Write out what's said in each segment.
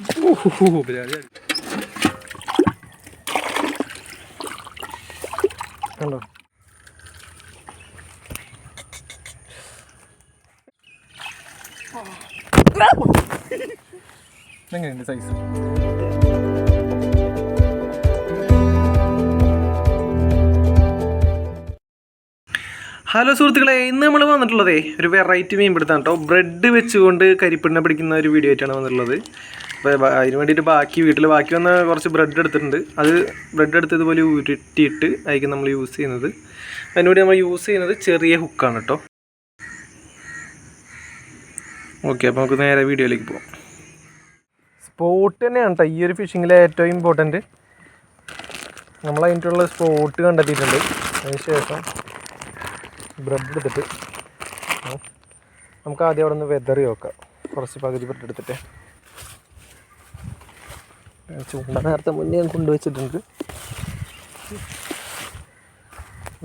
ഓഹോ реально. കണ്ടോ എങ്ങനെയുണ്ട് സൈസ് ഹലോ സുഹൃത്തുക്കളെ. ഇന്ന് നമ്മൾ വന്നിട്ടുള്ളതേ ഒരു വെറൈറ്റി മീൻ പിടുത്താണ് കേട്ടോ. ബ്രെഡ് വെച്ചുകൊണ്ട് കരിപ്പിണ്ണ പിടിക്കുന്ന ഒരു വീഡിയോ ആയിട്ടാണ് വന്നിട്ടുള്ളത്. അപ്പോൾ അതിന് വേണ്ടിയിട്ട് ബാക്കി വീട്ടിൽ ബാക്കി വന്ന കുറച്ച് ബ്രെഡ് എടുത്തിട്ടുണ്ട്. അത് ബ്രെഡ് എടുത്ത് ഇതുപോലെ ഉരുട്ടിയിട്ട് ആയിരിക്കും നമ്മൾ യൂസ് ചെയ്യുന്നത്. അതിനുവേണ്ടി നമ്മൾ യൂസ് ചെയ്യുന്നത് ചെറിയ ഹുക്കാണ് കേട്ടോ ഓക്കെ അപ്പോൾ നമുക്ക് നേരെ വീഡിയോയിലേക്ക് പോകാം സ്പോട്ട് തന്നെയാണ് കേട്ടോ ഈ ഒരു ഫിഷിങ്ങിലെ ഏറ്റവും ഇമ്പോർട്ടന്റ് നമ്മൾ അതിന്റെ സ്പോട്ട് കണ്ടെത്തിയിട്ടുണ്ട്. അതിന് ശേഷം ബ്രെഡ് എടുത്തിട്ട് നമുക്ക് ആദ്യം അവിടെ നിന്ന് വെതറി നോക്കാം. കുറച്ച് പകുതി ബ്രെഡ് എടുത്തിട്ട്. നേരത്തെ മുന്നേ ഞാൻ കൊണ്ടുവച്ചിട്ടുണ്ട്.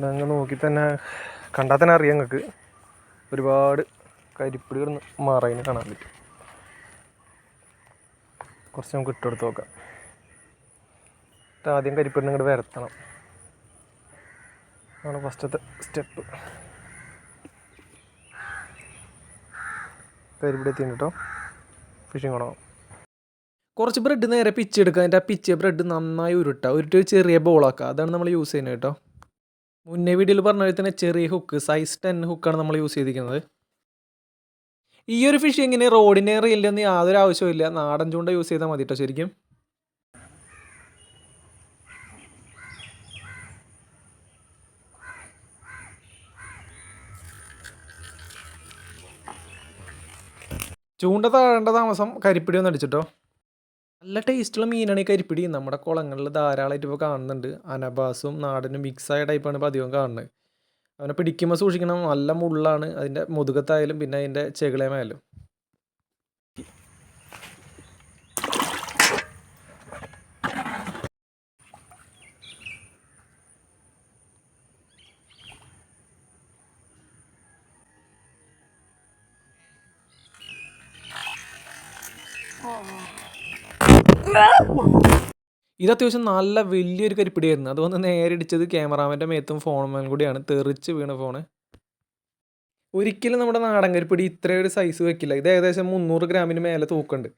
അങ്ങ് നോക്കി തന്നെ കണ്ടാൽ തന്നെ അറിയാം നിങ്ങൾക്ക് ഒരുപാട് കരിപ്പിടി കിടന്ന് മറയിന് കാണാൻ പറ്റും. കുറച്ച് നമുക്ക് ഇട്ടെടുത്ത് നോക്കാം. ആദ്യം കരിപ്പിടി ഇങ്ങോട്ട് വരത്തണം. അതാണ് ഫസ്റ്റത്തെ സ്റ്റെപ്പ് കരിപ്പിടി എത്തിയിട്ടോ ഫിഷിംഗ് കൊണ്ടോ. കുറച്ച് ബ്രെഡ് നേരെ പിച്ചെടുക്കുക അതിന്റെ ആ പിച്ച് ബ്രെഡ് നന്നായി ഉരുട്ടുക ഉരുട്ടി ചെറിയ ബോളാക്കുക അതാണ് നമ്മൾ യൂസ് ചെയ്യുന്നത് കേട്ടോ. മുന്നേ വീഡിയോയിൽ പറഞ്ഞ പോലെ തന്നെ ചെറിയ ഹുക്ക് സൈസ് ടെൻ ഹുക്കാണ് നമ്മൾ യൂസ് ചെയ്തിരിക്കുന്നത്. ഈ ഒരു ഫിഷ് ഇങ്ങനെ റോഡിനെ റീലിനൊന്നും യാതൊരു ആവശ്യമില്ല നാടൻ ചൂണ്ട യൂസ് ചെയ്താൽ മതി കേട്ടോ ശരിക്കും. ചൂണ്ട താഴേണ്ട താമസം കരിപ്പിടി ഒന്ന് അടിച്ചിട്ടോ. നല്ല ടേസ്റ്റുള്ള മീനാണ് ഈ കരിപ്പിടി. നമ്മുടെ കുളങ്ങളിൽ ധാരാളമായിട്ട് ഇപ്പോൾ കാണുന്നുണ്ട്. അനബാസും നാടനും മിക്സായ ടൈപ്പാണ് ഇപ്പോൾ അധികം കാണുന്നത്. അവനെ പിടിക്കുമ്പോൾ സൂക്ഷിക്കണം. നല്ല മുള്ളാണ്. അതിന്റെ മുതുകത്തായാലും പിന്നെ അതിന്റെ ചെകിളേമായാലും. ഇത് അത്യാവശ്യം നല്ല വലിയൊരു കരിപ്പിടിയായിരുന്നു. അതുകൊണ്ട് നേരെ ഇടിച്ചത് ക്യാമറാമാന്റെ മേത്തും ഫോണുമാൻ കൂടിയാണ്. തെറിച്ച് വീണ ഫോണ് ഒരിക്കലും നമ്മുടെ നാടൻ കരിപ്പിടി ഇത്രയൊരു സൈസ് വെക്കില്ല. ഇത് ഏകദേശം മുന്നൂറ് ഗ്രാമിന് മേലെ തൂക്കുണ്ട്.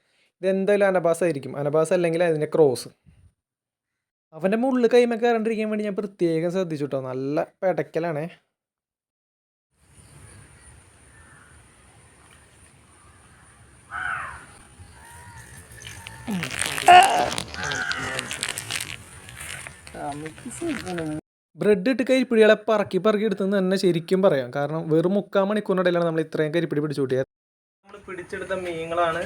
ഇതെന്തായാലും അനബാസ് ആയിരിക്കും. അനബാസ് അല്ലെങ്കിൽ അതിന്റെ ക്രോസ് അവന്റെ മുള്ളിൽ കൈമ കറണ്ടിരിക്കാൻ വേണ്ടി ഞാൻ പ്രത്യേകം ശ്രദ്ധിച്ചു കേട്ടോ നല്ല പെടക്കലാണേ. ബ്രെഡ് ഇട്ട് കരിപ്പിടികളെ പറക്കി പറക്കി എടുത്തെന്ന് തന്നെ ശരിക്കും പറയാം. കാരണം വെറും മുക്കാൽ മണിക്കൂറിനിടയിലാണ് നമ്മൾ ഇത്രയും കരിപ്പിടി പിടിച്ചു കൂട്ടിയത്. നമ്മൾ പിടിച്ചെടുത്ത മീനുകളാണ്.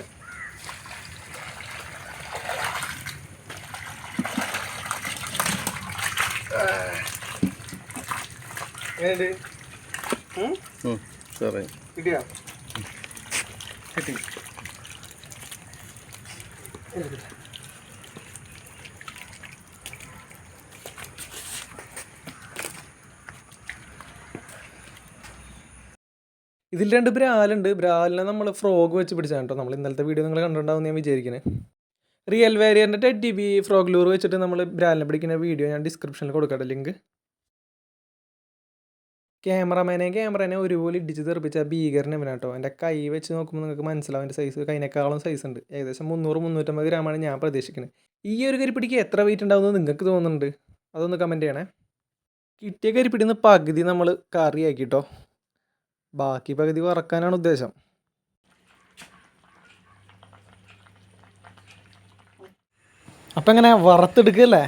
സാറേ കിട്ടിയാ? കിട്ടി. ഇതിൽ രണ്ട് ബ്രാലുണ്ട്. ബ്രാലിനെ നമ്മൾ ഫ്രോഗ് വെച്ച് പിടിച്ചാണ് കേട്ടോ. നമ്മൾ ഇന്നലത്തെ വീഡിയോ നിങ്ങൾ കണ്ടിട്ടുണ്ടാവും ഞാൻ വിചാരിക്കുന്നത് റിയൽ വേരിയന്റെ ഡി ബി ഫ്രോഗ് ലൂർ വെച്ചിട്ട് നമ്മൾ ബ്രാലിനെ പിടിക്കുന്ന വീഡിയോ ഞാൻ ഡിസ്ക്രിപ്ഷനിൽ കൊടുക്കട്ടെ. ലിങ്ക് ക്യാമറമാനെ ക്യാമറനെ ഒരുപോലെ ഇടിച്ച് തെറിപ്പിച്ച ഭീകരനെ കേട്ടോ എന്റെ കൈ വെച്ച് നോക്കുമ്പോൾ നിങ്ങൾക്ക് മനസ്സിലാവും എന്റെ സൈസ് കൈനേക്കാളും സൈസ് ഉണ്ട്. ഏകദേശം മുന്നൂറ് മുന്നൂറ്റമ്പത് ഗ്രാമാണ് ഞാൻ പ്രതീക്ഷിക്കുന്നത് ഈ ഒരു കരിപ്പിടിക്ക് എത്ര വെയിറ്റ് ഉണ്ടാവുമെന്ന് നിങ്ങൾക്ക് തോന്നുന്നുണ്ട്? അതൊന്ന് കമന്റ് ചെയ്യണേ. കിട്ടിയ കരിപ്പിടിയിൽ നിന്ന് പകുതി നമ്മൾ കറിയാക്കി കേട്ടോ ബാക്കി പകുതി വറക്കാനാണ് ഉദ്ദേശം. അപ്പം എങ്ങനെ വറുത്തെടുക്കല്ലേ?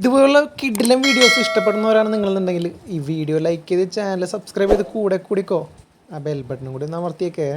ഇതുപോലുള്ള കിഡിലും വീഡിയോസ് ഇഷ്ടപ്പെടുന്നവരാണ് നിങ്ങളെന്നുണ്ടെങ്കിൽ ഈ വീഡിയോ ലൈക്ക് ചെയ്ത് ചാനൽ സബ്സ്ക്രൈബ് ചെയ്ത് കൂടെ കൂടിക്കോ. ആ ബെൽ ബട്ടണും കൂടി ഒന്ന് അമർത്തിയേക്കേ.